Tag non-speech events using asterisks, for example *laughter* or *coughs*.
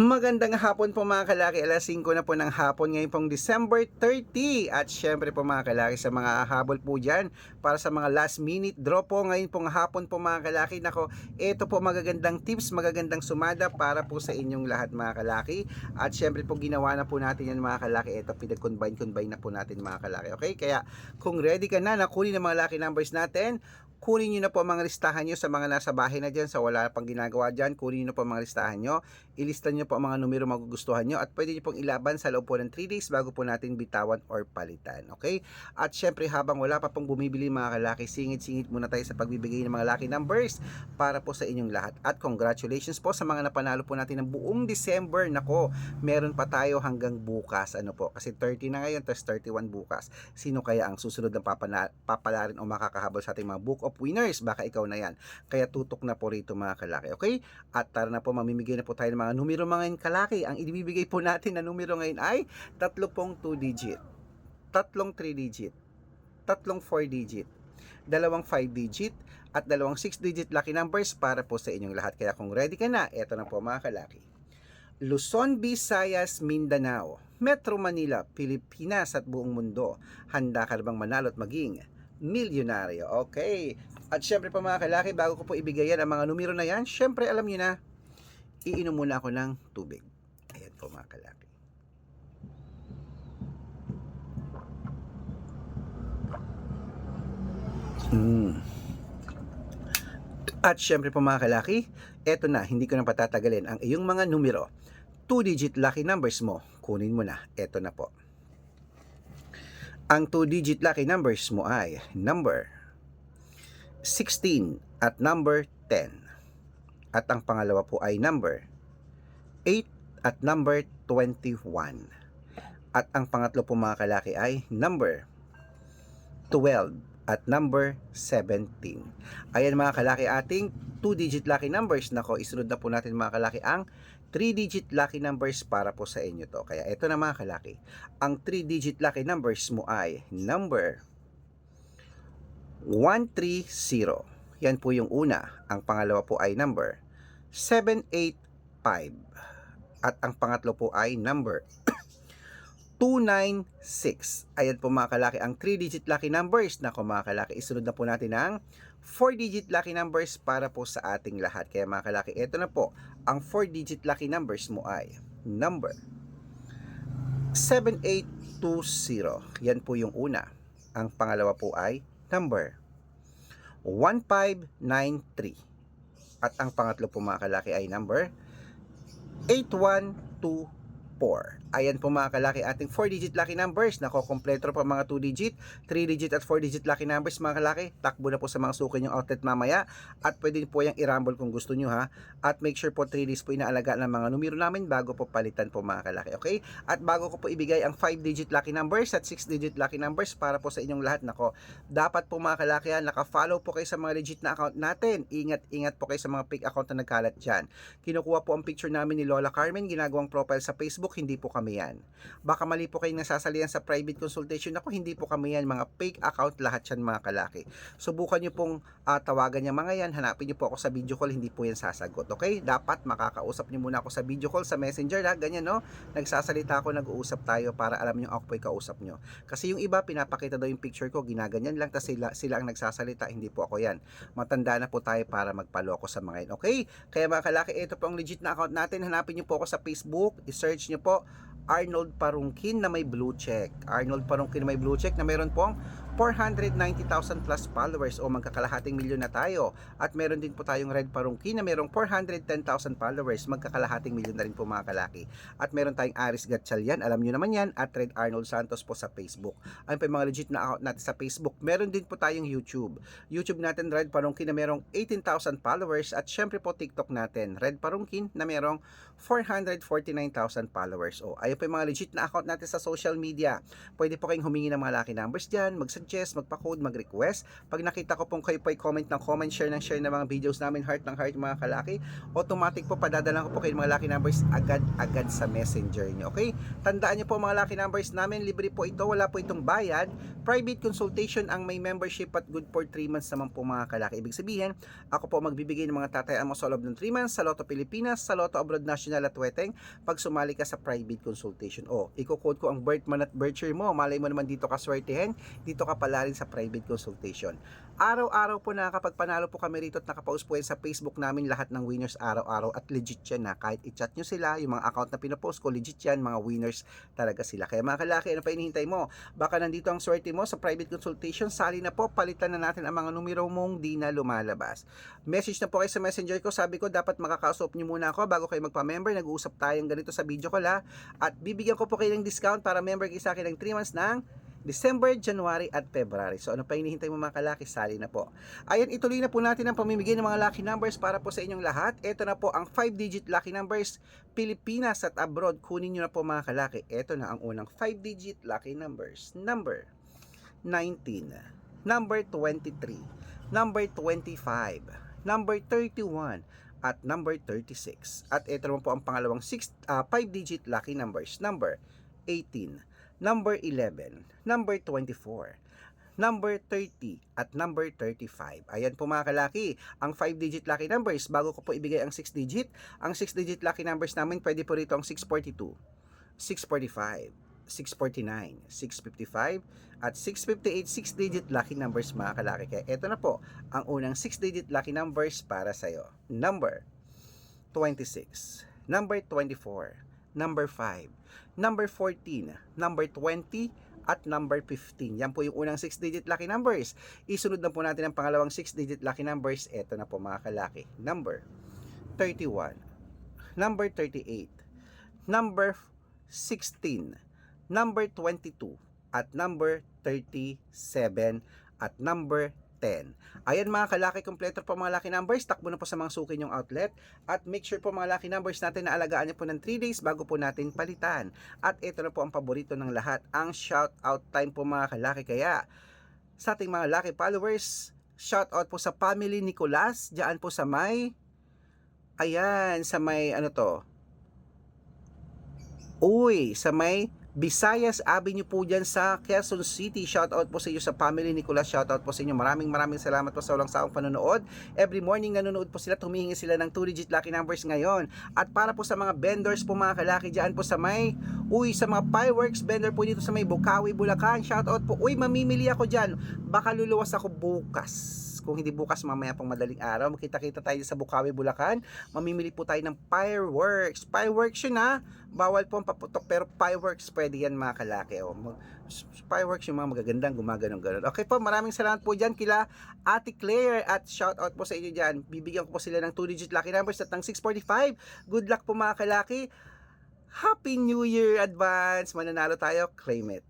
Magandang hapon po mga kalaki, alas 5 na po ng hapon ngayon pong December 30 at syempre po mga kalaki sa mga habol po dyan para sa mga last minute draw po ngayon pong hapon po mga kalaki. Nako ito po magagandang tips, magagandang sumada para po sa inyong lahat mga kalaki. At syempre po ginawa na po natin yan mga kalaki. Ito pinag-combine-combine na po natin mga kalaki okay? Kaya kung ready ka na nakunin ang mga lucky numbers natin. Kunin nyo na po mga listahan nyo sa mga nasa bahay na dyan, sa wala pang ginagawa dyan, kunin nyo na po mga listahan nyo, ilista nyo po ang mga numero magugustuhan nyo, at pwede nyo pong ilaban sa loob po ng 3 days bago po natin bitawan or palitan, okay? At syempre habang wala pa pong bumibili mga kalaki, singit-singit muna tayo sa pagbibigay ng mga lucky numbers para po sa inyong lahat. At congratulations po sa mga napanalo po natin ng buong December, nako, meron pa tayo hanggang bukas, ano po, kasi 30 na ngayon, tapos 31 bukas. Sino kaya ang susunod ng papana- papalarin o makakahabol sa ating mga book of winners? Baka ikaw na yan. Kaya tutok na po rito mga kalaki, okay? At tara na po, mamimigay na po tayo ng mga numero mga kalaki. Ang ibibigay po natin na numero ngayon ay tatlo pong 2 digit, tatlong 3 digit, tatlong 4 digit, dalawang 5 digit, at dalawang 6 digit lucky numbers para po sa inyong lahat. Kaya kung ready ka na, eto na po mga kalaki. Luzon, Visayas, Mindanao, Metro Manila, Pilipinas at buong mundo. Handa ka na bang manalo at maging milyonaryo? Okay. At syempre pa mga kalaki, bago ko po ibigay yan ang mga numero na yan, syempre alam niyo na, iinom muna ako ng tubig. Ayan po mga kalaki. Mm. At syempre po mga kalaki, eto na, hindi ko na patatagalin ang iyong mga numero. 2-digit lucky numbers mo, kunin mo na. Eto na po. Ang 2-digit lucky numbers mo ay number 16 at number 10. At ang pangalawa po ay number 8 at number 21. At ang pangatlo po mga kalaki ay number 12 at number 17. Ayan mga kalaki ating 2-digit lucky numbers. Nako, isunod na po natin mga kalaki ang 3-digit lucky numbers para po sa inyo to. Kaya ito na mga kalaki. Ang 3-digit lucky numbers mo ay number 130. Yan po yung una. Ang pangalawa po ay number 785. At ang pangatlo po ay number *coughs* 296. Ayan po mga kalaki ang 3-digit lucky numbers. Nako mga kalaki, isunod na po natin ang 4-digit lucky numbers para po sa ating lahat. Kaya mga kalaki, ito na po. Ang 4-digit lucky numbers mo ay number 7820. Yan po yung una. Ang pangalawa po ay number 1593. At ang pangatlo po mga kalaki ay number 8124. Ayan po mga kalaki ating 4-digit lucky numbers. Nako, kompleto pa mga 2-digit, 3-digit at 4-digit lucky numbers mga kalaki. Takbo na po sa mga suki yung outlet mamaya. At pwede po yung i-rumble kung gusto nyo ha. At make sure po 3 days po inaalaga ng mga numero namin bago po palitan po mga kalaki. Okay? At bago ko po ibigay ang 5-digit lucky numbers at 6-digit lucky numbers para po sa inyong lahat. Nako, dapat po mga kalaki ha, naka-follow po kayo sa mga legit na account natin. Ingat-ingat po kayo sa mga fake account na nagkalat dyan. Kinukuha po ang picture namin ni Lola Carmen, ginagawang profile sa Facebook, hindi po kami yan. Baka mali po kayong nasasalihan sa private consultation ako, hindi po kami yan, mga fake account lahat yan mga kalaki. Subukan nyo pong ah, tawagan yung mga yan, hanapin nyo po ako sa video call, hindi po yan sasagot, okay? Dapat makakausap nyo muna ako sa video call, sa messenger ha, ganyan no? Nagsasalita ako, nag-uusap tayo para alam nyo ako po yung kausap nyo. Kasi yung iba, pinapakita daw yung picture ko, ginaganyan lang, tas sila, sila ang nagsasalita, hindi po ako yan. Matanda na po tayo para magpaloko sa mga yan, okay? Kaya mga kalaki, ito po ang legit na account natin, hanapin nyo po ako sa Facebook, i-search nyo po, Arnold Parungkin na may blue check. Arnold Parungkin na may blue check na meron pong 490,000 plus followers o magkakalahating milyon na tayo. At meron din po tayong Red Parungkin na merong 410,000 followers, magkakalahating milyon na rin po mga kalaki. At meron tayong Aris Gatchalian, alam nyo naman yan, at Red Arnold Santos po sa Facebook. Ayun po yung mga legit na account natin sa Facebook. Meron din po tayong YouTube. YouTube natin Red Parungkin na merong 18,000 followers at syempre po TikTok natin Red Parungkin na merong 449,000 followers. O ayun po yung mga legit na account natin sa social media. Pwede po kayong humingi ng mga lucky numbers dyan, mag-suggest mag-suggest, magpa-code, mag-request. Pag nakita ko pong kayo po comment ng comment, share ng share ng mga videos namin, heart ng heart mga kalaki, automatic po padadala ko po kayo mga lucky numbers agad-agad sa messenger nyo. Okay? Tandaan nyo po mga lucky numbers namin, libre po ito, wala po itong bayad. Private consultation ang may membership at good for 3 months naman po mga kalaki. Ibig sabihin, ako po magbibigay ng mga tatayaan mo sa loob ng 3 months sa Lotto Pilipinas, sa Lotto Abroad National at Weteng pag sumali ka sa private consultation. O, iko-code ko ang birth month at birth year mo. Malay mo naman dito ka swertihin, dito ka pala rin sa private consultation. Araw-araw po nakakapagpanalo po kami rito at nakapost po yan sa Facebook namin lahat ng winners araw-araw at legit yan na kahit i-chat nyo sila, yung mga account na pinopost ko, legit yan, mga winners talaga sila. Kaya mga kalaki, ano pa hinihintay mo? Baka nandito ang swerte mo sa private consultation, sali na po, palitan na natin ang mga numero mong di na lumalabas. Message na po kayo sa messenger ko, sabi ko dapat makakausap nyo muna ako bago kayo magpa-member, nag-uusap tayong ganito sa video ko la, at bibigyan ko po kayo ng discount para member kayo sa akin ng 3 months ng December, January at February. So ano pa hinihintay mo mga kalaki? Sali na po. Ayan, ituloy na po natin ang pamimigay ng mga lucky numbers para po sa inyong lahat. Ito na po ang 5-digit lucky numbers Pilipinas at abroad. Kunin nyo na po mga kalaki. Ito na ang unang 5-digit lucky numbers. Number 19, number 23, number 25, number 31, at number 36. At ito naman po ang pangalawang 6 5-digit lucky numbers. Number 18, number 11, number 24, number 30, at number 35. Ayan po mga kalaki, ang 5-digit lucky numbers. Bago ko po ibigay ang 6-digit, ang 6-digit lucky numbers namin, pwede po rito ang 642, 645, 649, 655, at 658 6-digit lucky numbers mga kalaki. Kaya ito na po ang unang 6-digit lucky numbers para sa'yo. Number 26, number 24, number 5, number 14, number 20, at number 15. Yan po yung unang 6-digit lucky numbers. Isunod na po natin ang pangalawang 6-digit lucky numbers. Ito na po mga kalaki. Number 31, number 38, number 16, number 22, at number 37, at number 10. Ayan mga kalaki, kompleto po mga lucky numbers. Takbo na po sa mga suki yung outlet. At make sure po mga lucky numbers natin na alagaan niyo po ng 3 days bago po natin palitan. At ito na po ang paborito ng lahat, ang shout out time po mga kalaki. Kaya sa ating mga lucky followers, shout out po sa family Nicolas, diyan po sa may ayan, sa may ano to, Uy, sa may Visayas Avenue po dyan sa Quezon City. Shout out po sa iyo sa family Nicolas. Shout out po sa inyo. Maraming maraming salamat po sa walang saong panonood. Every morning nanonood po sila. Tumihingi sila ng 2-digit lucky numbers ngayon. At para po sa mga vendors po mga kalaki dyan po sa may, uy, sa mga fireworks vendor po dito sa may Bukawi, Bulacan. Shout out po. Uy, mamimili ako dyan. Baka luluwas ako bukas kung hindi bukas mamaya pang madaling araw. Makita-kita tayo sa Bukawi, Bulacan. Mamimili po tayo ng fireworks. Fireworks yun ha? Bawal po ang paputok pero fireworks pwede yan mga kalaki. O, fireworks yung mga magagandang gumaganon ganon. Okay po maraming salamat po dyan kila Ate Claire. At shout out po sa inyo dyan. Bibigyan ko po sila ng 2 digit lucky numbers at ng 645 good luck po mga kalaki. Happy New Year advance. Mananalo tayo. Claim it